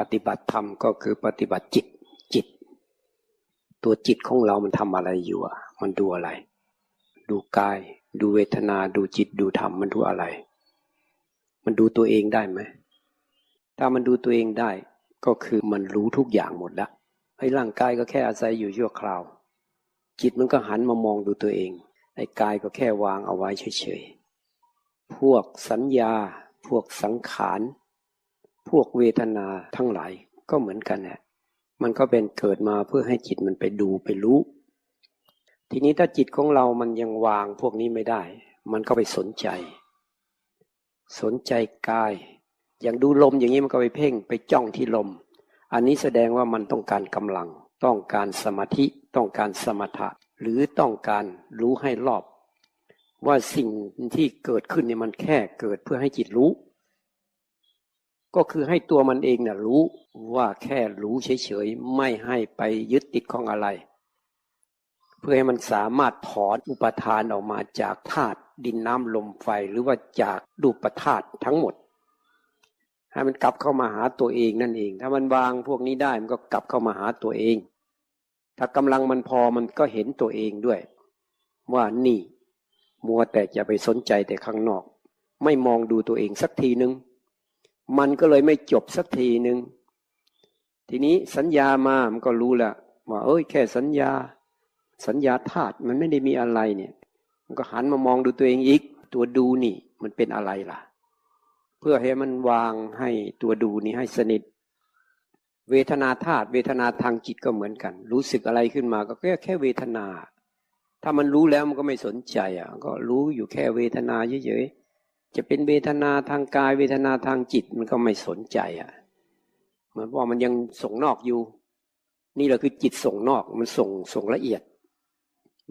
ปฏิบัติธรรมก็คือปฏิบัติจิตจิต ตัวจิตของเรามันทำอะไรอยู่อะ มันดูอะไร ดูกาย ดูเวทนา ดูจิตดูธรรมมันดูอะไร มันดูตัวเองได้ไหมถ้ามันดูตัวเองได้ก็คือมันรู้ทุกอย่างหมดละไอ้ร่างกายก็แค่อาศัยอยู่ชั่วคราว จิตมันก็หันมามองดูตัวเอง ไอ้กายก็แค่วางเอาไว้เฉยๆพวกสัญญา พวกสังขาร พวกเวทนาทั้งหลายก็เหมือนกันแหละมันก็เป็นเกิดมาเพื่อให้จิตมันไปดูไปรู้ ทีนี้ถ้าจิตของเรามันยังวางพวกนี้ไม่ได้ มันก็ไปสนใจ สนใจกาย อย่างดูลมอย่างนี้มันก็ไปเพ่งไปจ้องที่ลม อันนี้แสดงว่ามันต้องการกำลัง ต้องการสมาธิ ต้องการสมถะ หรือต้องการรู้ให้รอบ ว่าสิ่งที่เกิดขึ้นเนี่ยมันแค่เกิดเพื่อให้จิตรู้ ก็คือให้ตัวมันเองน่ะรู้ว่าแค่รู้เฉยๆ ไม่ให้ไปยึดติดของอะไร เพื่อให้มันสามารถถอนอุปทานออกมาจากธาตุดินน้ำลมไฟหรือว่าจากรูปธาตุทั้งหมด ให้มันกลับเข้ามาหาตัวเองนั่นเอง ถ้ามันวางพวกนี้ได้มันก็กลับเข้ามาหาตัวเอง ถ้ากำลังมันพอมันก็เห็นตัวเองด้วย ว่านี่ มัวแต่จะไปสนใจแต่ข้างนอก ไม่มองดูตัวเองสักทีหนึ่ง มันก็เลยไม่จบสักทีหนึ่งทีนี้สัญญามามันก็รู้แล้วว่าเอ้ยแค่สัญญา สัญญาธาตุมันไม่ได้มีอะไรเนี่ย มันก็หันมามองดูตัวเองอีก ตัวดูนี่ มันเป็นอะไรล่ะ เพื่อให้มันวางให้ตัวดูนี่ให้สนิท เวทนาธาตุเวทนาทางจิตก็เหมือนกัน รู้สึกอะไรขึ้นมาก็แค่แค่เวทนา ถ้ามันรู้แล้วมันก็ไม่สนใจอะ ก็รู้อยู่แค่เวทนาเฉยๆ จะเป็นเวทนาทางกายเวทนาทางจิตมันก็ไม่สนใจอะเหมือนว่ามันยังส่งนอกอยู่ นี่แหละคือจิตส่งนอกมันส่งส่งละเอียด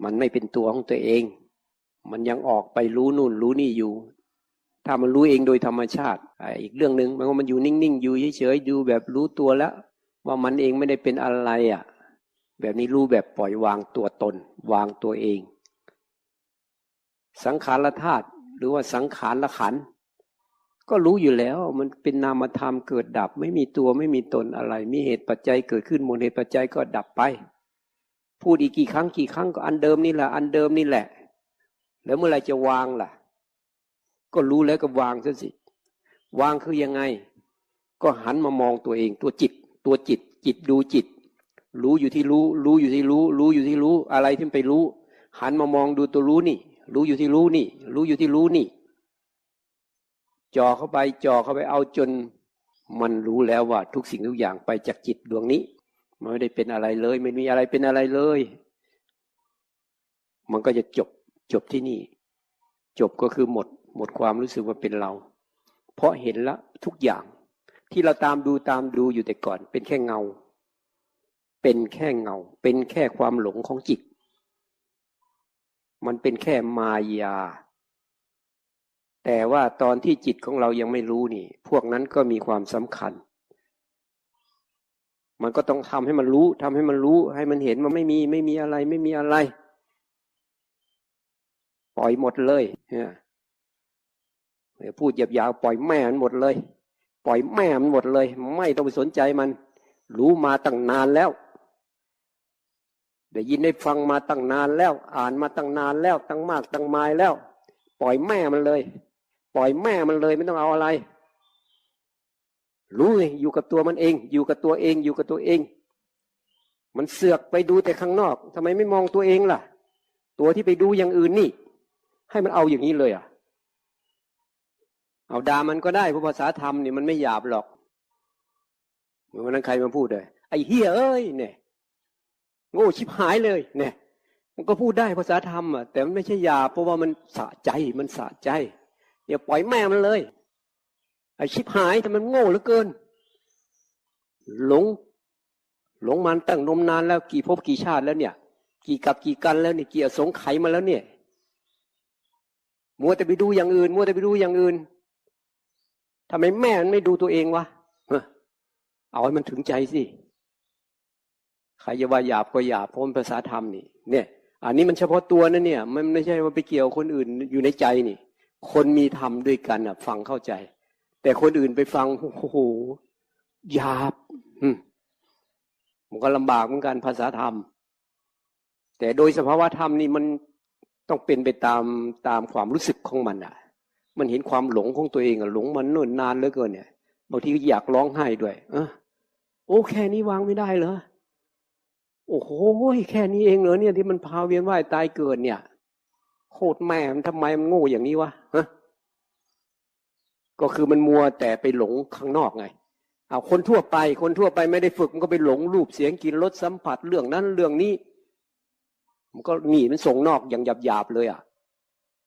มันไม่เป็นตัวของตัวเอง มันยังออกไปรู้นู่นรู้นี่อยู่ ถ้ามันรู้เองโดยธรรมชาติอีกเรื่องหนึ่งมันก็มันอยู่นิ่งๆอยู่เฉยๆดูแบบรู้ตัวแล้ว ว่ามันเองไม่ได้เป็นอะไรอะ แบบนี้รู้แบบปล่อยวางตัวตน วางตัวเอง สังขารธาตุ หรือว่าสังขารละขัน ก็รู้อยู่แล้วมันเป็นนามธรรมเกิดดับ ไม่มีตัวไม่มีตนอะไร มีเหตุปัจจัยเกิดขึ้นมูลเหตุปัจจัยก็ดับไป พูดอีกกี่ครั้งกี่ครั้งก็อันเดิมนี่แหละอันเดิมนี่แหละ แล้วเมื่อไรจะวางล่ะ ก็รู้แล้วก็วางซะสิ วางคือยังไง ก็หันมามองตัวเองตัวจิต ตัวจิต จิตดูจิต รู้อยู่ที่รู้ รู้อยู่ที่รู้ รู้อยู่ที่รู้ อะไรที่ไปรู้ หันมามองดูตัวรู้นี่ รู้อยู่ที่รู้นี่ รู้อยู่ที่รู้นี่ จ่อเข้าไปจ่อเข้าไปเอาจน มันรู้แล้วว่า ทุกสิ่งทุกอย่างไปจากจิตดวงนี้ มันไม่ได้เป็นอะไรเลย ไม่มีอะไรเป็นอะไรเลย มันก็จะจบจบที่นี่ จบก็คือหมด หมดความรู้สึกว่าเป็นเรา เพราะเห็นล้วทุกอย่างที่เราตามดูตามดูอยู่แต่ก่อน เป็นแค่เงา เป็นแค่เงา เป็นแค่ความหลงของจิต มันเป็นแค่มายา แต่ว่าตอนที่จิตของเรายังไม่รู้นี่ พวกนั้นก็มีความสำคัญ มันก็ต้องทำให้มันรู้ทำให้มันรู้ ให้มันเห็นมันไม่มีไม่มีอะไรไม่มีอะไร ปล่อยหมดเลยเนี่ยพูดหยาบๆปล่อยแม่มันหมดเลย ปล่อยแม่มันหมดเลย ไม่ต้องไปสนใจมัน รู้มาตั้งนานแล้ว ได้ยินได้ฟังมาตั้งนานแล้ว อ่านมาตั้งนานแล้วตั้งมากตั้งมายแล้ว ปล่อยแม่มันเลย ปล่อยแม่มันเลยไม่ต้องเอาอะไร รู้เลยอยู่กับตัวมันเอง อยู่กับตัวเองอยู่กับตัวเอง มันเสือกไปดูแต่ข้างนอกทำไมไม่มองตัวเองล่ะ ตัวที่ไปดูอย่างอื่นนี่ ให้มันเอาอย่างนี้เลยอะ เอาดามันก็ได้เพราะภาษาธรรมนี่มันไม่หยาบหรอกเหมือนวันนั้นใครมาพูดเลยไอ้เฮียเอ้ยเนี่ย โง่ชิบหายเลยเนี่ย มันก็พูดได้ภาษาธรรมอะแต่มันไม่ใช่ยาเพราะว่ามันสะใจมันสะใจอย่าปล่อยแม่มันเลยไอชิบหายแต่มันโง่เหลือเกิน หลง หลงมันตั้งนมนานแล้วกี่ภพกี่ชาติแล้วเนี่ย กี่กับกี่กันแล้วเนี่ยกี่สงไขมาแล้วเนี่ยมัวแต่ไปดูอย่างอื่นมัวแต่ไปดูอย่างอื่นทำไมแม่มันไม่ดูตัวเองวะเอาให้มันถึงใจสิ ใครจะว่าหยาบก็หยาบพ้นภาษาธรรมนี่เนี่ย อันนี้มันเฉพาะตัวนะเนี่ยมันไม่ใช่ว่าไปเกี่ยวคนอื่นอยู่ในใจนี่ คนมีธรรมด้วยกันอะ ฟังเข้าใจ แต่คนอื่นไปฟังโอ้โหหยาบมันก็ลำบากเหมือนกันภาษาธรรม แต่โดยสภาวะธรรมนี่มันต้องเป็นไปตามตามความรู้สึกของมันอะ มันเห็นความหลงของตัวเองอะหลงมันนิ่นนานเหลือเกินเนี่ยบางทีอยากร้องไห้ด้วย เออโอ้แค่นี้วางไม่ได้เหรอ โอ้โหแค่นี้เองเหรอเนี่ยที่มันพาเวียนว่ายตายเกิดเนี่ยโคตรแม่มันทำไมมันโง่อย่างนี้วะฮะก็คือมันมัวแต่ไปหลงข้างนอกไงเอาคนทั่วไป คนทั่วไปไม่ได้ฝึกมันก็ไปหลงรูปเสียงกลินรสสัมผัสเรื่องนั้นเรื่องนี้ มันก็หนีมันส่งนอกอย่างหยาบๆเลยอะ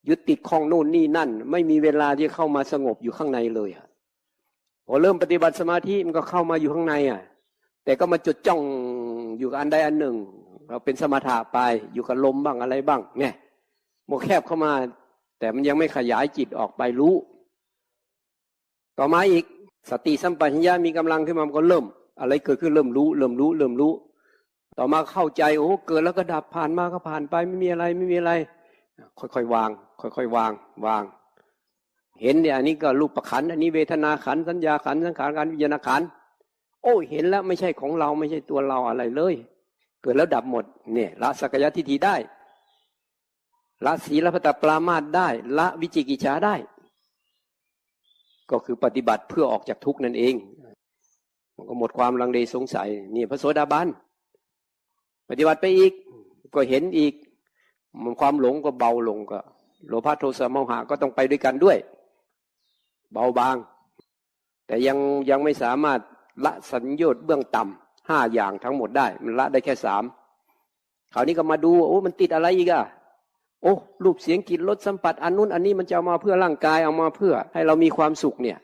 ยึดติดข้องโน่นนี่นั่น ไม่มีเวลาที่เข้ามาสงบอยู่ข้างในเลยอะพอเริ่มปฏิบัติสมาธิมันก็เข้ามาอยู่ข้างในอะ แต่ก็มาจดจ้อง อยู่กับอันใดอันหนึ่ง เราเป็นสมถะไป อยู่กับลมบ้างอะไรบ้าง เนี่ยโมแคบเข้ามา แต่มันยังไม่ขยายจิตออกไปรู้ ต่อมาอีก สติสัมปชัญญะมีกำลังขึ้นมามันก็เริ่ม อะไรเกิดขึ้นเริ่มรู้ เริ่มรู้ เริ่มรู้ ต่อมาเข้าใจโอ้เกิดแล้วก็ดับผ่านมาก็ผ่านไปไม่มีอะไรไม่มีอะไร ค่อยๆวาง ค่อยๆวาง วาง เห็นเนี่ยอันนี้ก็รูปประขันอันนี้เวทนาขันสัญญาขันสังขารขันธ์วิญญาณขันธ์ โอ้เห็นแล้วไม่ใช่ของเราไม่ใช่ตัวเราอะไรเลย เกิดแล้วดับหมดเนี่ยละสักยะทิฏฐิได้ ละศีลพัตตปรามาตได้ ละวิจิกิจฉาได้ ก็คือปฏิบัติเพื่อออกจากทุกข์นั่นเอง มันก็หมดความลังเลสงสัยนี่พระโสดาบันปฏิบัติไปอีกก็เห็นอีก มันความหลงก็เบาลงก็ โลภะโทสะโมหะก็ต้องไปด้วยกันด้วย เบาบาง แต่ยังยังไม่สามารถ ละสัญญาณเบื้องต่ำห้าอย่างทั้งหมดได้ มันละได้แค่สามคราวนี้ก็มาดูโอ้มันติดอะไรอีกอะโอ้รูปเสียงกลิ่นรสสัมผัสอันนู้นอันนี้มันจะเอามาเพื่อร่างกายเอามาเพื่อ ให้เรามีความสุขเนี่ย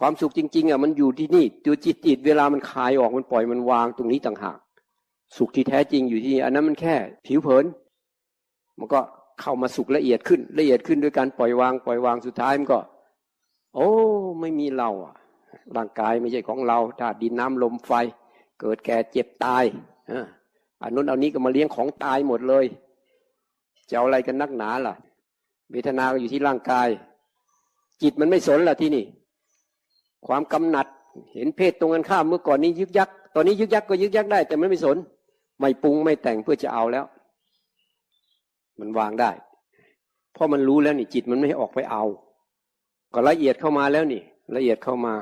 ความสุขจริง ๆอะมันอยู่ที่นี่ตัวจิตจิตเวลามันคลายออกมันปล่อยมันวางตรงนี้ต่างหากสุขที่แท้จริงอยู่ที่นี่อันนั้นมันแค่ผิวเผิน มันก็เข้ามาสุขละเอียดขึ้น ละเอียดขึ้นด้วยการปล่อยวาง ปล่อยวางสุดท้ายมันก็ โอ้ ไม่มีเราอะ ร่างกายไม่ใช่ของเราธาตุดินน้ำลมไฟ เกิดแก่เจ็บตายอันนู้นเอานี้ก็มาเลี้ยงของตายหมดเลยจะเอาอะไรกันนักหนาล่ะ เวทนาก็อยู่ที่ร่างกาย จิตมันไม่สนล่ะที่นี่ ความกำหนัด เห็นเพศตรงกันข้ามเมื่อก่อนนี้ยึกยัก ตอนนี้ยึกยักก็ยึกยักได้ แต่มันไม่สน ไม่ปรุงไม่แต่งเพื่อจะเอาแล้ว มันวางได้ เพราะมันรู้แล้วนี่ จิตมันไม่ออกไปเอา ก็ละเอียดเข้ามาแล้วนี่ ละเอียดเข้ามา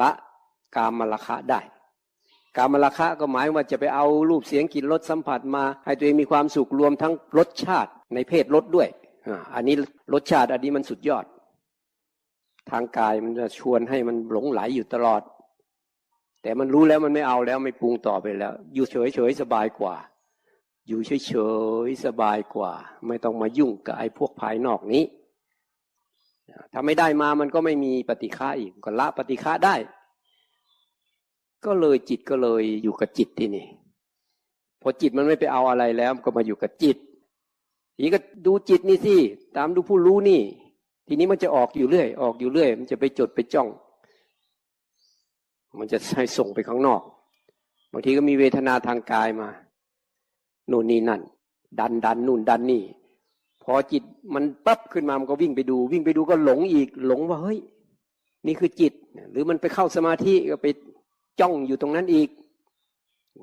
ละกามมลคะได้ กามราคะก็หมายว่าจะไปเอารูปเสียงกลิ่นรสสัมผัสมา ให้ตัวเองมีความสุขรวมทั้งรสชาติในเพศรสด้วยอันนี้รสชาติอันนี้มันสุดยอด ทางกายมันจะชวนให้มันหลงไหลอยู่ตลอด แต่มันรู้แล้วมันไม่เอาแล้วไม่ปรุงต่อไปแล้ว อยู่เฉยเฉยสบายกว่า อยู่เฉยเฉยสบายกว่า ไม่ต้องมายุ่งกับไอ้พวกภายนอกนี้ ถ้าไม่ได้มามันก็ไม่มีปฏิฆาอีกก็ละปฏิฆาได้ ก็เลยจิตก็เลยอยู่กับจิตที่นี่พอจิตมันไม่ไปเอาอะไรแล้วก็มาอยู่กับจิตทีนี้ก็ดูจิตนี่สิตามดูผู้รู้นี่ ทีนี้มันจะออกอยู่เรื่อย ออกอยู่เรื่อย มันจะไปจดไปจ้อง มันจะให้ส่งไปข้างนอก บางทีก็มีเวทนาทางกายมาโน่นนี่นั่น ดันดันนู่นดันนี่ พอจิตมันปั๊บขึ้นมามันก็วิ่งไปดู วิ่งไปดูก็หลงอีกหลงว่าเฮ้ย นี่คือจิต หรือมันไปเข้าสมาธิก็ไปจ้องอยู่ตรงนั้นอีก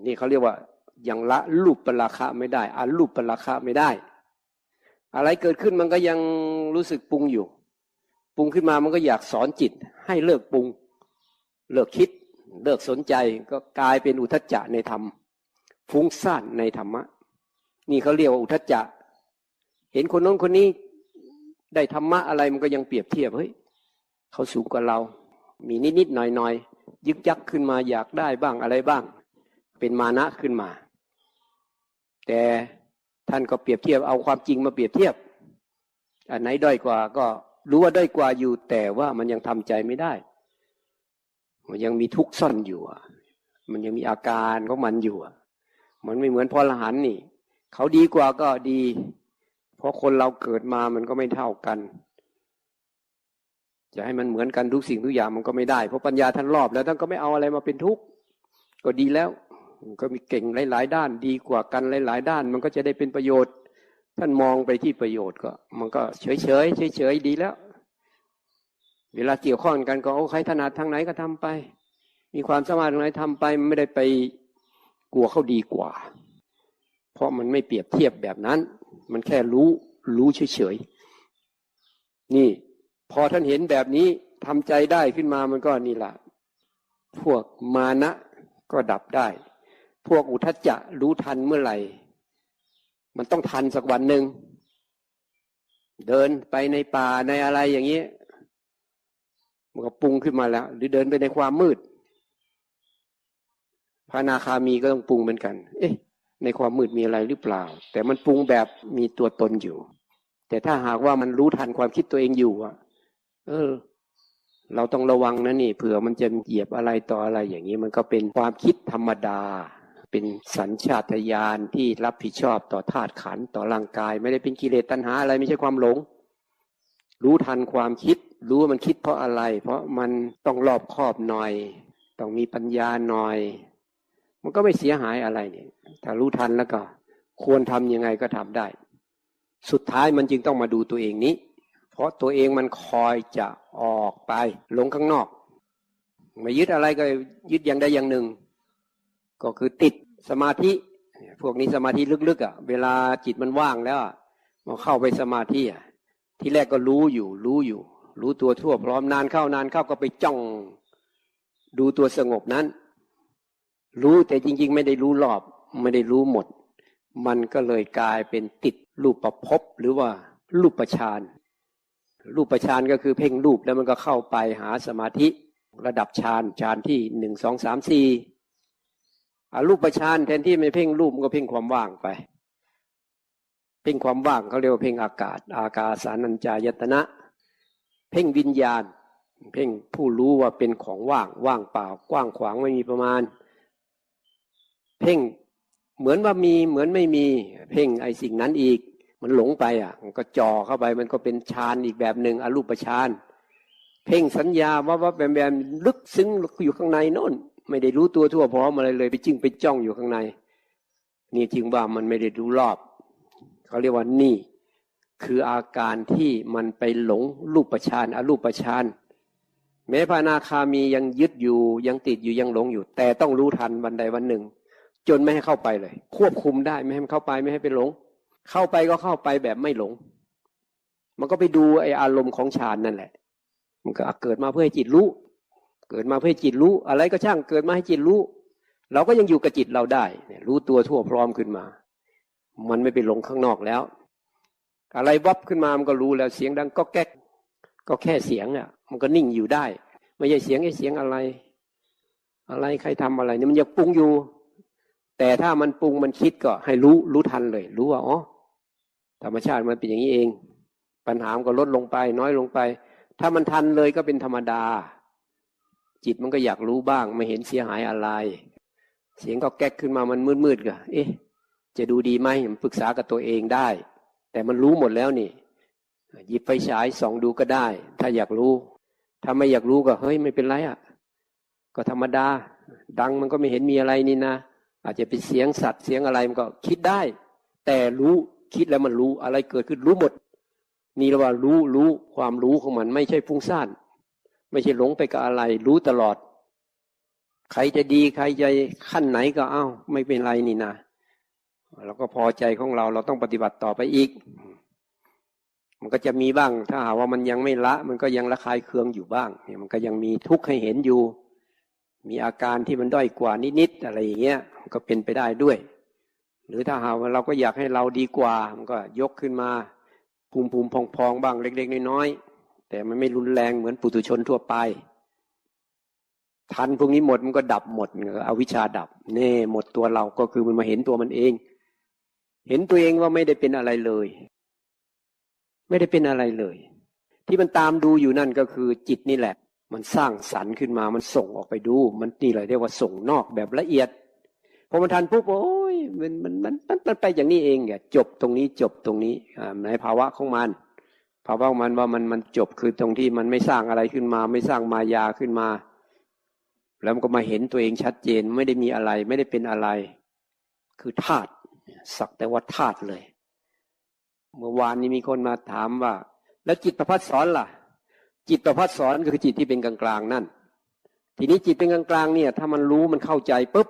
นี่เขาเรียกว่ายังละรูปปราคะไม่ได้อารูปปราคะไม่ได้ อะไรเกิดขึ้นมันก็ยังรู้สึกปรุงอยู่ ปรุงขึ้นมามันก็อยากสอนจิต ให้เลิกปรุง เลิกคิด เลิกสนใจก็กลายเป็นอุทจจะในธรรม ฟุ้งซ่านในธรรมะ นี่เขาเรียกว่าอุทจจะ เห็นคนน้นคนนี้ได้ธรรมะอะไรมันก็ยังเปรียบเทียบเฮ้ยเขาสูงกว่าเรา มีนิดๆหน่อยๆยึกยักขึ้นมาอยากได้บ้างอะไรบ้าง เป็นมานะขึ้นมา แต่ท่านก็เปรียบเทียบเอาความจริงมาเปรียบเทียบ อันไหนด้อยกว่าก็รู้ว่าด้อยกว่าอยู่แต่ว่ามันยังทำใจไม่ได้ มันยังมีทุกข์ซ่อนอยู่อะมันยังมีอาการของมันอยู่อะมันไม่เหมือนพอรหันนี่ เขาดีกว่าก็ดี เพราะคนเราเกิดมามันก็ไม่เท่ากัน จะให้มันเหมือนกันทุกสิ่งทุกอย่างมันก็ไม่ได้ เพราะปัญญาท่านรอบแล้วท่านก็ไม่เอาอะไรมาเป็นทุกข์ก็ดีแล้ว ก็มีเก่งหลาย ๆ ด้านดีกว่ากันหลาย ๆ ด้าน มันก็จะได้เป็นประโยชน์ ท่านมองไปที่ประโยชน์ก็ มันก็เฉยเฉยเฉยเฉยๆดีแล้ว เวลาเกี่ยวข้องกันก็เอาใครถนัดทางไหนก็ทำไป มีความสามารถทางไหนทำไปไม่ได้ไปกลัวเขาดีกว่า เพราะมันไม่เปรียบเทียบแบบนั้น มันแค่รู้รู้เฉยๆนี่ พอท่านเห็นแบบนี้ทำใจได้ขึ้นมามันก็นี่แหละพวกมานะก็ดับได้ พวกอุทจจะรู้ทันเมื่อไหร่ มันต้องทันสักวันหนึ่งเดินไปในป่าในอะไรอย่างนี้มันก็ปรุงขึ้นมาแล้ว หรือเดินไปในความมืดพระนาคามีก็ต้องปรุงเหมือนกัน เอ๊ะ ในความมืดมีอะไรหรือเปล่า แต่มันปรุงแบบมีตัวตนอยู่ แต่ถ้าหากว่ามันรู้ทันความคิดตัวเองอยู่อะ เออ เราต้องระวังนะนี่เผื่อมันจะเหยียบอะไรต่ออะไรอย่างนี้ มันก็เป็นความคิดธรรมดา เป็นสัญชาตญาณที่รับผิดชอบต่อธาตุขันธ์ต่อร่างกาย ไม่ได้เป็นกิเลสตัณหาอะไรไม่ใช่ความหลง รู้ทันความคิด รู้ว่ามันคิดเพราะอะไร เพราะมันต้องรอบคอบหน่อย ต้องมีปัญญาหน่อย มันก็ไม่เสียหายอะไรเนี่ยถ้ารู้ทันแล้วก็ ควรทำยังไงก็ทำได้ สุดท้ายมันจึงต้องมาดูตัวเองนี้ เพราะตัวเองมันคอยจะออกไปลงข้างนอกมายึดอะไรก็ยึดอย่างใดอย่างหนึ่ง ก็คือติดสมาธิ พวกนี้สมาธิลึกๆอะ เวลาจิตมันว่างแล้วมันเข้าไปสมาธิอะที่แรกก็รู้อยู่ รู้อยู่ รู้ตัวทั่วพร้อมนานเข้านานเข้าก็ไปจ้อง ดูตัวสงบนั้น รู้แต่จริง ๆ ไม่ได้รู้รอบ ไม่ได้รู้หมด มันก็เลยกลายเป็นติดรูปประพบหรือว่ารูปประชานรูปประชานก็คือเพ่งรูปแล้วมันก็เข้าไปหาสมาธิระดับฌานฌานที่หนึ่งสองสามสี่อารูปประชานแทนที่ไม่เพ่งรูปมันก็เพ่งความว่างไป เพ่งความว่างเขาเรียกว่าเพ่งอากาศ อากาสานัญจายตนะ เพ่งวิญญาณ เพ่งผู้รู้ว่าเป็นของว่างว่างเปล่ากว้างขวางไม่มีประมาณ เพ่งเหมือนว่ามีเหมือนไม่มี เพ่งไอสิ่งนั้นอีก มันหลงไปอะ มันก็จ่อเข้าไปมันก็เป็นฌานอีกแบบหนึ่งอรูปฌานเพ่งสัญญาว่าว่าแบมแบมลึกซึ้งอยู่ข้างในโน่น ไม่ได้รู้ตัวทั่วพร้อมอะไรเลยไปจึงไปจ้องอยู่ข้างใน นี่จึงว่ามันไม่ได้รู้รอบเขาเรียกว่านี่ คืออาการที่มันไปหลงรูปฌานอรูปฌานแม้พระนาคามียังยึดอยู่ยังติดอยู่ยังหลงอยู่ แต่ต้องรู้ทันวันใดวันหนึ่ง จนไม่ให้เข้าไปเลย ควบคุมได้ไม่ให้มันเข้าไปไม่ให้ไปหลง เข้าไปก็เข้าไปแบบไม่หลง มันก็ไปดูไออารมณ์ของฌานนั่นแหละ มันก็เกิดมาเพื่อให้จิตรู้ เกิดมาเพื่อให้จิตรู้ อะไรก็ช่างเกิดมาให้จิตรู้ เราก็ยังอยู่กับจิตเราได้เนี่ยรู้ตัวทั่วพร้อมขึ้นมา มันไม่ไปหลงข้างนอกแล้ว อะไรวับขึ้นมามันก็รู้แล้วเสียงดังก็แก๊กก็แค่เสียงอะ มันก็นิ่งอยู่ได้ ไม่ใช่เสียงไอ้เสียงอะไร อะไรใครทำอะไรเนี่ยมันยังปรุงอยู่ แต่ถ้ามันปรุงมันคิดก็ให้รู้รู้ทันเลย รู้ว่าอ๋อธรรมชาติมันเป็นอย่างนี้เอง ปัญหามันก็ลดลงไป น้อยลงไป ถ้ามันทันเลยก็เป็นธรรมดา จิตมันก็อยากรู้บ้าง ไม่เห็นเสียหายอะไร เสียงก็แก๊กขึ้นมามันมืดๆก็เอ๊ะ จะดูดีไหมมันปรึกษากับตัวเองได้ แต่มันรู้หมดแล้วนี่หยิบไฟฉายส่องดูก็ได้ ถ้าอยากรู้ ถ้าไม่อยากรู้ก็เฮ้ยไม่เป็นไรอะ ก็ธรรมดา ดังมันก็ไม่เห็นมีอะไรนี่นะ อาจจะเป็นเสียงสัตว์เสียงอะไรมันก็คิดได้ แต่รู้คิดแล้วมันรู้อะไรเกิดขึ้นรู้หมด นี่เราว่ารู้รู้ความรู้ของมันไม่ใช่ฟุ้งซ่านไม่ใช่หลงไปกับอะไร รู้ตลอด ใครจะดีใครจะขั้นไหนก็เอ้า ไม่เป็นไรนี่นะเราก็พอใจของเราเราต้องปฏิบัติต่อไปอีก มันก็จะมีบ้าง ถ้าหาว่ามันยังไม่ละ มันก็ยังระคายเคืองอยู่บ้างเนี่ยมันก็ยังมีทุกข์ให้เห็นอยู่ มีอาการที่มันด้อยกว่านิดๆอะไรอย่างเงี้ยก็เป็นไปได้ด้วย หรือถ้าหาว่าเราก็อยากให้เราดีกว่ามันก็ยกขึ้นมาภูมิภูมิพองพองบ้างเล็ก ๆ น้อยๆแต่มันไม่รุนแรงเหมือนปุถุชนทั่วไป ทันพวกนี้หมดมันก็ดับหมดเอาวิชชาดับเน่หมดตัวเราก็คือมันมาเห็นตัวมันเอง เห็นตัวเองว่าไม่ได้เป็นอะไรเลย ไม่ได้เป็นอะไรเลย ที่มันตามดูอยู่นั่นก็คือจิตนี่แหละ มันสร้างสรรค์ขึ้นมา มันส่งออกไปดู มันนี่เลยเรียกว่าส่งนอกแบบละเอียด พอมันทันปุ๊บโอ้ยมันมันมันมันไปอย่างนี้เองเนี่ยจบตรงนี้จบตรงนี้ในภาวะของมัน ภาวะของมันว่ามันมันจบคือตรงที่มันไม่สร้างอะไรขึ้นมา ไม่สร้างมายาขึ้นมา แล้วมันก็มาเห็นตัวเองชัดเจนไม่ได้มีอะไรไม่ได้เป็นอะไร คือธาตุสักแต่ว่าธาตุเลย เมื่อวานนี้มีคนมาถามว่า แล้วจิตประพัดสอนล่ะ จิตประพัดสอนก็คือจิตที่เป็นกลางๆนั่น ทีนี้จิตเป็นกลางๆเนี่ย ถ้ามันรู้มันเข้าใจปุ๊บ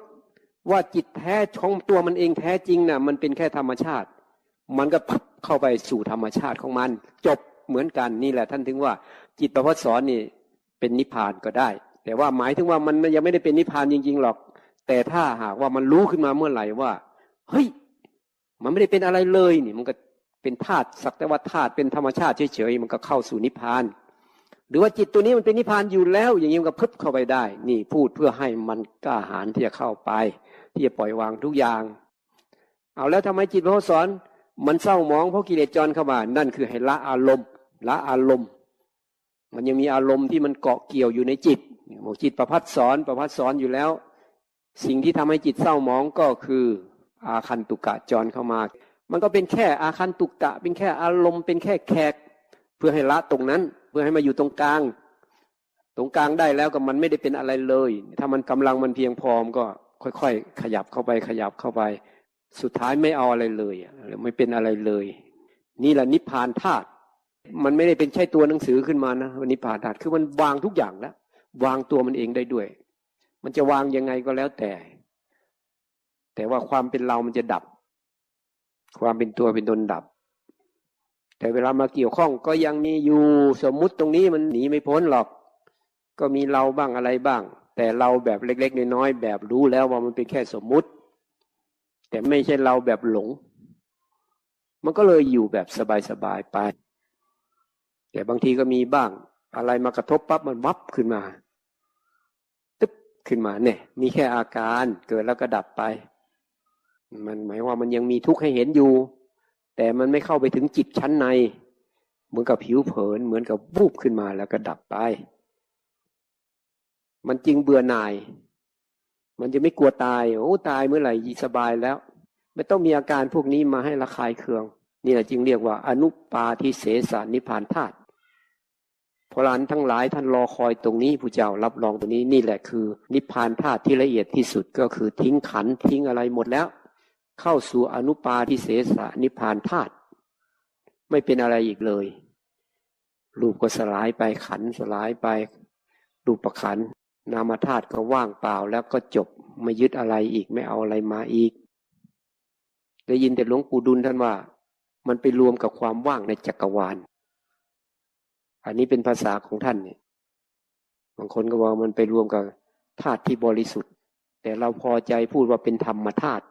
ว่าจิตแท้ของตัวมันเองแท้จริงน่ะ มันเป็นแค่ธรรมชาติ มันก็พับเข้าไปสู่ธรรมชาติของมัน จบเหมือนกันนี่แหละท่านถึงว่า จิตประพัดสอนนี่เป็นนิพพานก็ได้ แต่ว่าหมายถึงว่ามันยังไม่ได้เป็นนิพพานจริง ๆหรอก แต่ถ้าหากว่ามันรู้ขึ้นมาเมื่อไหร่ว่าเฮ้ยมันไม่ได้เป็นอะไรเลยนี่มันก็เป็นธาตุสักแต่ว่าธาตุเป็นธรรมชาติเฉยๆมันก็เข้าสู่นิพพาน หรือว่าจิตตัวนี้มันเป็นนิพพานอยู่แล้ว อย่างนี้มันก็พึบเข้าไปได้ นี่พูดเพื่อให้มันกล้าหาญที่จะเข้าไป ที่จะปล่อยวางทุกอย่าง เอาแล้วทำไมจิตพระสอนมันเศร้าหมองเพราะกิเลสจรเข้ามานั่นคือให้ละอารมณ์ ละอารมณ์ มันยังมีอารมณ์ที่มันเกาะเกี่ยวอยู่ในจิตบอกจิตประพัดสอนประพัดสอนอยู่แล้ว สิ่งที่ทำให้จิตเศร้าหมองก็คือ อาคันตุกะจรเข้ามา มันก็เป็นแค่อาคันตุกะ เป็นแค่อารมณ์เป็นแค่แขก เพื่อให้ละตรงนั้น พื่อให้มาอยู่ตรงกลาง ตรงกลางได้แล้วก็มันไม่ได้เป็นอะไรเลย ถ้ามันกำลังมันเพียงพอมก็ค่อยๆ ขยับเข้าไปขยับเข้าไป สุดท้ายไม่เอาอะไรเลยหรือไม่เป็นอะไรเลย นี่แหละนิพพานธาตุมันไม่ได้เป็นใช่ตัวหนังสือขึ้นมานะนิพพานธาตุคือมันวางทุกอย่างแล้ว วางตัวมันเองได้ด้วย มันจะวางยังไงก็แล้วแต่ แต่ว่าความเป็นเรามันจะดับ ความเป็นตัวเป็นตนดับ แต่เวลามาเกี่ยวข้องก็ยังมีอยู่สมมุติตรงนี้มันหนีไม่พ้นหรอก ก็มีเราบ้างอะไรบ้าง แต่เราแบบเล็ก ๆ น้อยๆแบบรู้แล้วว่ามันเป็นแค่สมมุติ แต่ไม่ใช่เราแบบหลง มันก็เลยอยู่แบบสบายๆไป แต่บางทีก็มีบ้างอะไรมากระทบปั๊บมันวับขึ้นมาตึ๊บขึ้นมาเนี่ย มีแค่อาการเกิดแล้วก็ดับไป มันหมายว่ามันยังมีทุกข์ให้เห็นอยู่ แต่มันไม่เข้าไปถึงจิตชั้นใน เหมือนกับผิวเผิน เหมือนกับบูบขึ้นมาแล้วก็ดับไป มันจริงเบื่อหน่าย มันจะไม่กลัวตาย โอ้ตายเมื่อไหร่สบายแล้ว ไม่ต้องมีอาการพวกนี้มาให้ระคายเคือง นี่แหละจึงเรียกว่าอนุปาทิเสสานิพานธาตุพรานทั้งหลายท่านรอคอยตรงนี้ผู้เจ้ารับรองตรงนี้นี่แหละคือ นิพพานธาตุที่ละเอียดที่สุดก็คือทิ้งขันทิ้งอะไรหมดแล้ว เข้าสู่อนุปาทิเสสนิพานธาตุไม่เป็นอะไรอีกเลย รูปก็สลายไปขันสลายไป รูปประขันนามธาตุก็ว่างเปล่าแล้วก็จบไม่ยึดอะไรอีกไม่เอาอะไรมาอีก ได้ยินแต่หลวงปู่ดุลท่านว่า มันไปรวมกับความว่างในจักรวาล อันนี้เป็นภาษาของท่านเนี่ยบางคนก็บอกมันไปรวมกับธาตุที่บริสุทธิ์ แต่เราพอใจพูดว่าเป็นธรรมธาตุ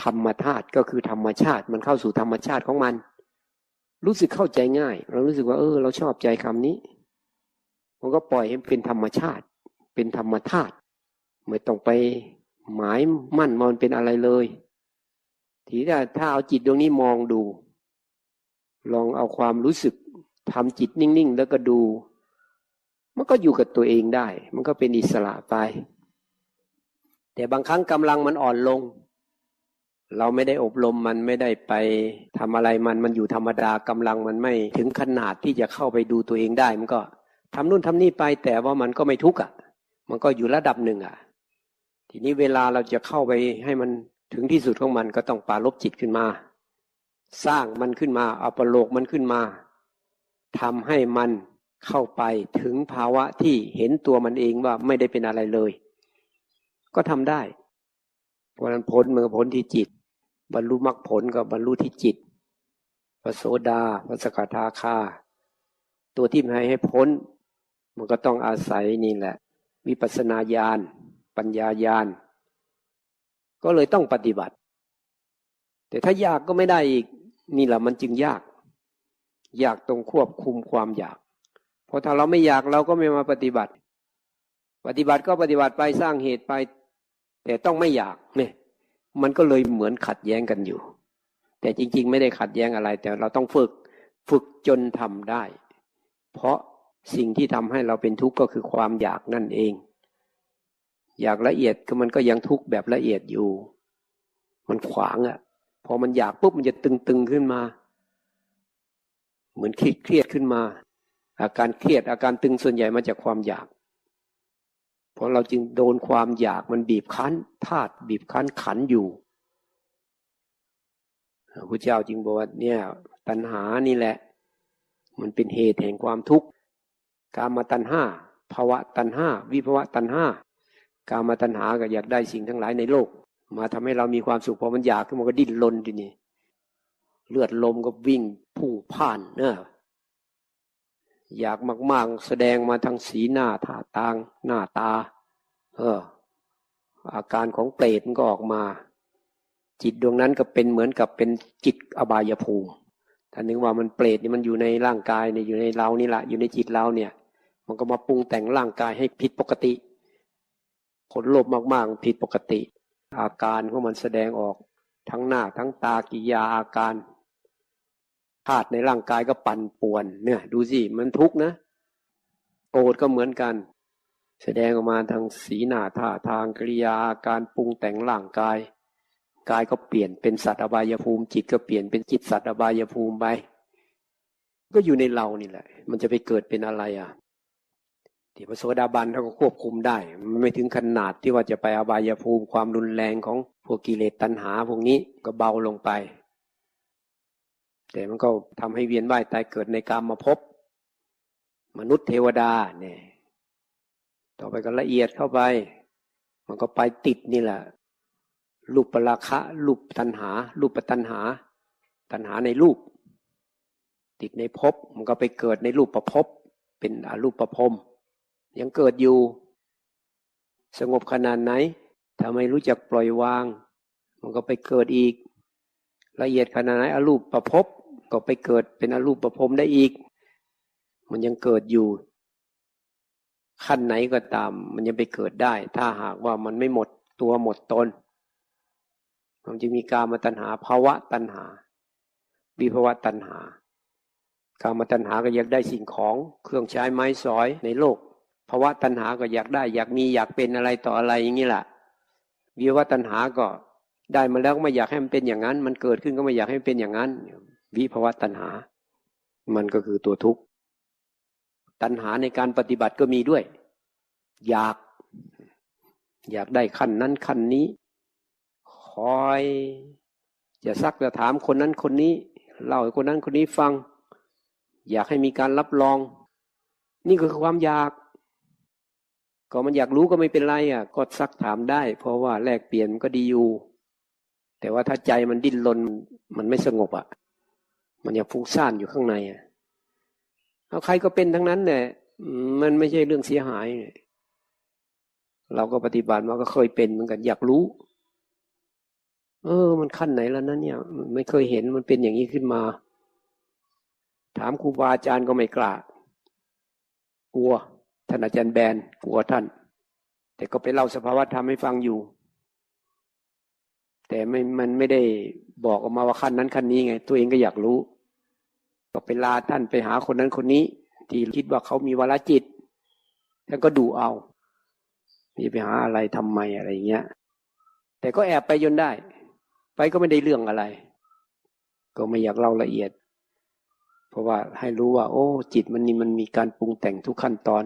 ธรรมธาตุก็คือธรรมชาติ มันเข้าสู่ธรรมชาติของมัน รู้สึกเข้าใจง่าย เรารู้สึกว่า เออ เราชอบใจคำนี้มันก็ปล่อยให้เป็นธรรมชาติ เป็นธรรมธาตุไม่ต้องไปหมายมั่นมันเป็นอะไรเลยทีนี้ถ้าเอาจิตดวงนี้มองดู ลองเอาความรู้สึกทำจิตนิ่งๆ แล้วก็ดู มันก็อยู่กับตัวเองได้ มันก็เป็นอิสระไป แต่บางครั้งกำลังมันอ่อนลง เราไม่ได้อบรมมันไม่ได้ไปทำอะไรมันมันอยู่ธรรมดากำลังมันไม่ถึงขนาดที่จะเข้าไปดูตัวเองได้ มันก็ทำนู่นทำนี่ไปแต่ว่ามันก็ไม่ทุกข์อะ มันก็อยู่ระดับหนึ่งอะ ทีนี้เวลาเราจะเข้าไปให้มันถึงที่สุดของมันก็ต้องปาลบจิตขึ้นมา สร้างมันขึ้นมาเอาประโลกมันขึ้นมาทำให้มันเข้าไปถึงภาวะที่เห็นตัวมันเองว่าไม่ได้เป็นอะไรเลย ก็ทำได้เพราะนั้นผลมันก็ผลที่จิต บรรลุมรรคผลกับบรรลุที่จิตพระโสดาพระสกทาคา ตัวที่ให้ให้พ้น มันก็ต้องอาศัยนี่แหละ วิปัสนาญาณ ปัญญาญาณ ก็เลยต้องปฏิบัติ แต่ถ้ายากก็ไม่ได้อีก นี่แหละมันจึงยากอยากตรงควบคุมความอยาก เพราะถ้าเราไม่อยากเราก็ไม่มาปฏิบัติ ปฏิบัติก็ปฏิบัติไปสร้างเหตุไป แต่ต้องไม่อยากเนี่ย มันก็เลยเหมือนขัดแย้งกันอยู่ แต่จริง ๆ ไม่ได้ขัดแย้งอะไร แต่เราต้องฝึกฝึกจนทำได้ เพราะสิ่งที่ทำให้เราเป็นทุกข์ก็คือความอยากนั่นเอง อยากละเอียดก็มันก็ยังทุกข์แบบละเอียดอยู่ มันขวางอะ่ะ พอมันอยากปุ๊บมันจะตึงๆขึ้นมา เหมือนเครียดเครียดขึ้นมา อาการเครียดอาการตึงส่วนใหญ่มาจากความอยาก เพราะเราจึงโดนความอยากมันบีบคั้นธาตุบีบคั้นขันอยู่พระเจ้าจึงบอกว่าเนี่ยตัณหานี่แหละ มันเป็นเหตุแห่งความทุกข์กามตัณหาภาวะตัณหาวิภาวะตัณหากามตัณหาก็อยากได้สิ่งทั้งหลายในโลก มาทำให้เรามีความสุขพอมันอยากขึ้นมันก็ดิ้นรนทีนี้เลือดลมก็วิ่งพุ่งผ่านเนอะ อยากมากๆ แสดงมาทางสีหน้าท่าทาง หน้าตา เออ อาการของเปรตมันก็ออกมา จิตดวงนั้นก็เป็นเหมือนกับเป็นจิตอบายภูมิถ้านึกว่ามันเปรตนี่มันอยู่ในร่างกายเนี่ยอยู่ในเรานี่แหละอยู่ในจิตเราเนี่ย มันก็มาปรุงแต่งร่างกายให้ผิดปกติคนโลภมากๆผิดปกติ อาการของมันแสดงออกทั้งหน้าทั้งตากิริยาอาการ ธาตุในร่างกายก็ปั่นป่วน เนี่ย ดูสิมันทุกข์นะโกรธก็เหมือนกัน แสดงออกมาทางสีหน้าท่าทางกิริยาอาการปรุงแต่งร่างกาย กายก็เปลี่ยนเป็นสัตว์อบายภูมิ จิตก็เปลี่ยนเป็นจิตสัตว์อบายภูมิไปก็อยู่ในเรานี่แหละ มันจะไปเกิดเป็นอะไรอะที่พระโสดาบันเขาก็ควบคุมได้ มันไม่ถึงขนาดที่ว่าจะไปอบายภูมิความรุนแรงของพวกกิเลสตัณหาพวกนี้ก็เบาลงไป แต่มันก็ทำให้เวียนว่ายตายเกิดในกรรมมาพบ มนุษย์เทวดาเนี่ย ต่อไปก็ละเอียดเข้าไป มันก็ไปติดนี่แหละรูปปราคะรูปตัณหารูปตัณหา ตัณหาในรูป ติดในภพมันก็ไปเกิดในรูปประภพเป็นอรูปประพรมยังเกิดอยู่ สงบขนาดไหนถ้าไม่รู้จักปล่อยวาง มันก็ไปเกิดอีก ละเอียดขนาดไหนอรูปประพบ ก็ไปเกิดเป็นอรูปประพรมได้อีก มันยังเกิดอยู่ ขั้นไหนก็ตาม มันยังไปเกิดได้ ถ้าหากว่ามันไม่หมดตัวหมดตนมันจะมีการมาตัณหาภาวะตัณหาวิภาวะตัณหาการมาตัณหาก็อยากได้สิ่งของเครื่องใช้ไม้สอยในโลกภาวะตัณหาก็อยากได้ อยากมีอยากเป็นอะไรต่ออะไรอย่างนี้แหละวิวะตัณหาก็ได้มาแล้วก็ไม่อยากให้มันเป็นอย่างนั้น มันเกิดขึ้นก็ไม่อยากให้มันเป็นอย่างนั้น วิภาวตัณหา มันก็คือตัวทุกข์ ตัณหาในการปฏิบัติก็มีด้วย อยาก อยากได้ขั้นนั้นขั้นนี้ คอยจะซักจะถามคนนั้นคนนี้ เล่าให้คนนั้นคนนี้ฟัง อยากให้มีการรับรอง นี่คือความอยาก ก็มันอยากรู้ก็ไม่เป็นไรอะ ก็ซักถามได้ เพราะว่าแลกเปลี่ยนก็ดีอยู่ แต่ว่าถ้าใจมันดิ้นรนมันไม่สงบอะ มันยังฟุ้งซ่านอยู่ข้างในเอาใครก็เป็นทั้งนั้นเนี่ยมันไม่ใช่เรื่องเสียหายเราก็ปฏิบัติมาก็เคยเป็นเหมือนกัน อยากรู้ เออ มันขั้นไหนแล้วนั้นเนี่ย ไม่เคยเห็นมันเป็นอย่างนี้ขึ้นมา ถามครูบาอาจารย์ก็ไม่กล้ากลัวท่านอาจารย์แบนกลัวท่าน แต่ก็ไปเล่าสภาวะธรรมให้ฟังอยู่ แต่ไม่มันไม่ได้บอกออกมาว่าขั้นนั้นขั้นนี้ไง ตัวเองก็อยากรู้ ก็ไปลาท่านไปหาคนนั้นคนนี้ ที่คิดว่าเขามีวรจิตท่านก็ดูเอามีไปหาอะไรทำไมอะไรเงี้ย แต่ก็แอบไปยนได้ ไปก็ไม่ได้เรื่องอะไร ก็ไม่อยากเล่าละเอียด เพราะว่าให้รู้ว่า โอ้ จิตมันนี่มันมีการปรุงแต่งทุกขั้นตอน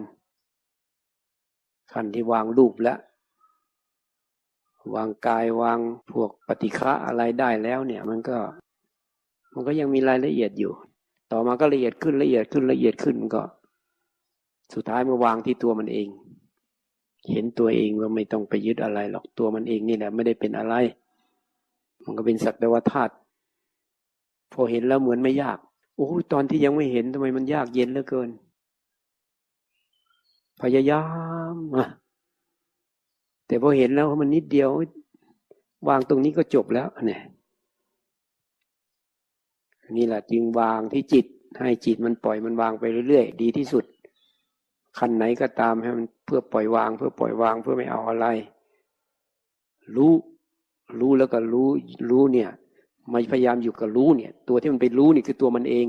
ขั้นที่วางรูปแล้ววางกายวางพวกปฏิฆะอะไรได้แล้วเนี่ย มันก็ มันก็ยังมีรายละเอียดอยู่ ต่อมาก็ละเอียดขึ้นละเอียดขึ้นละเอียดขึ้นก็ สุดท้ายมาวางที่ตัวมันเอง เห็นตัวเองว่าไม่ต้องไปยึดอะไรหรอกตัวมันเองนี่แหละไม่ได้เป็นอะไร มันก็เป็นสักแต่ว่าธาตุพอเห็นแล้วเหมือนไม่ยากโอ้ตอนที่ยังไม่เห็นทำไมมันยากเย็นเหลือเกิน พยายามอะแต่พอเห็นแล้วมันนิดเดียววางตรงนี้ก็จบแล้วเนี่ย นี่แหละจึงวางที่จิต ให้จิตมันปล่อยมันวางไปเรื่อยๆ ดีที่สุดขั้นไหนก็ตามให้มันเพื่อปล่อยวาง เพื่อปล่อยวางเพื่อไม่เอาอะไร รู้ รู้แล้วก็รู้รู้เนี่ยมาพยายามอยู่กับรู้เนี่ย ตัวที่มันไปรู้นี่คือตัวมันเอง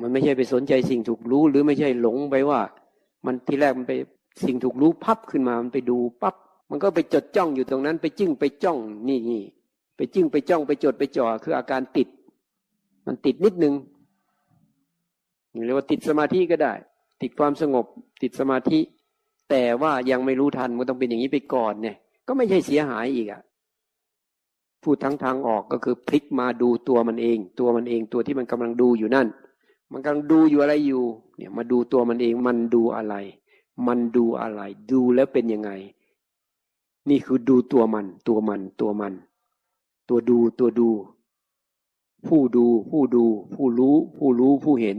มันไม่ใช่ไปสนใจสิ่งถูกรู้หรือไม่ใช่หลงไปว่า มันทีแรกมันไปสิ่งถูกรู้พับขึ้นมามันไปดูปั๊บมันก็ไปจดจ้องอยู่ตรงนั้น ไปจิ้งไปจ้องนี่นี่ไปจิ้งไปจ้องไปจดไปจ่อคืออาการติด มันติดนิดนึงเรียกว่าติดสมาธิก็ได้ ติดความสงบ ติดสมาธิ แต่ว่ายังไม่รู้ทันมันต้องเป็นอย่างนี้ไปก่อนเนี่ย ก็ไม่ใช่เสียหายอีกอะพูดทั้งทางออกก็คือพลิกมาดูตัวมันเอง ตัวมันเองตัวที่มันกำลังดูอยู่นั่น มันกำลังดูอยู่อะไรอยู่ เนี่ยมาดูตัวมันเองมันดูอะไร มันดูอะไร ดูแล้วเป็นยังไง นี่คือดูตัวมัน ตัวมันตัวมัน ตัวดูตัวดู ผู้ดู ผู้ดู ผู้รู้ ผู้รู้ผู้เห็น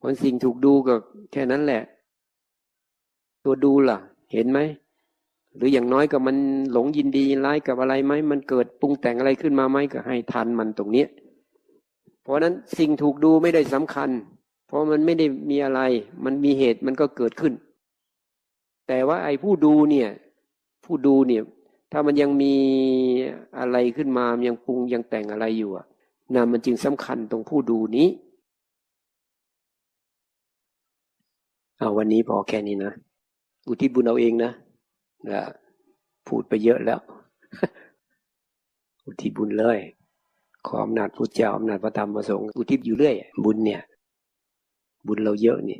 ผลสิ่งถูกดูก็แค่นั้นแหละ ตัวดูล่ะ เห็นไหม หรืออย่างน้อยก็มันหลงยินดียินร้ายกับอะไรไหมมันเกิดปรุงแต่งอะไรขึ้นมาไหมก็ให้ทันมันตรงเนี้ยเพราะฉะนั้นสิ่งถูกดูไม่ได้สำคัญ เพราะมันไม่ได้มีอะไร มันมีเหตุมันก็เกิดขึ้น แต่ว่าไอ้ผู้ดูเนี่ย ผู้ดูเนี่ย ถ้ามันยังมีอะไรขึ้นมายังปรุงยังแต่งอะไรอยู่อะนั่นมันจึงสำคัญตรงผู้ดูนี้เอาวันนี้พอแค่นี้นะอุทิศบุญเอาเองนะนะพูดไปเยอะแล้ว อุทิศบุญเลย ขออำนาจพระเจ้าอำนาจพระธรรมพระสงฆ์อุทิศอยู่เรื่อย บุญเนี่ย บุญเราเยอะนี่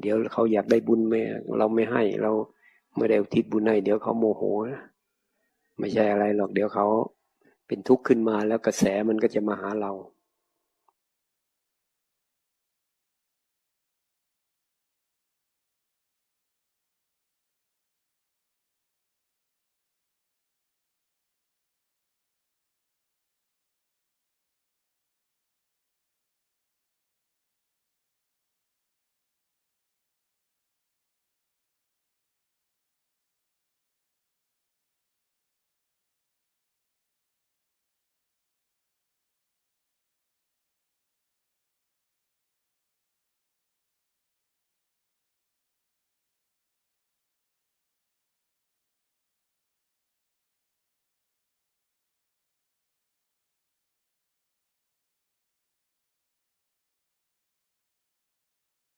เดี๋ยวเขาอยากได้บุญไม่เราไม่ให้ เราไม่ได้อุทิศบุญให้ เดี๋ยวเขาโมโหนะ ไม่ใช่อะไรหรอกเดี๋ยวเขาเป็นทุกข์ขึ้นมาแล้วกระแสมันก็จะมาหาเรา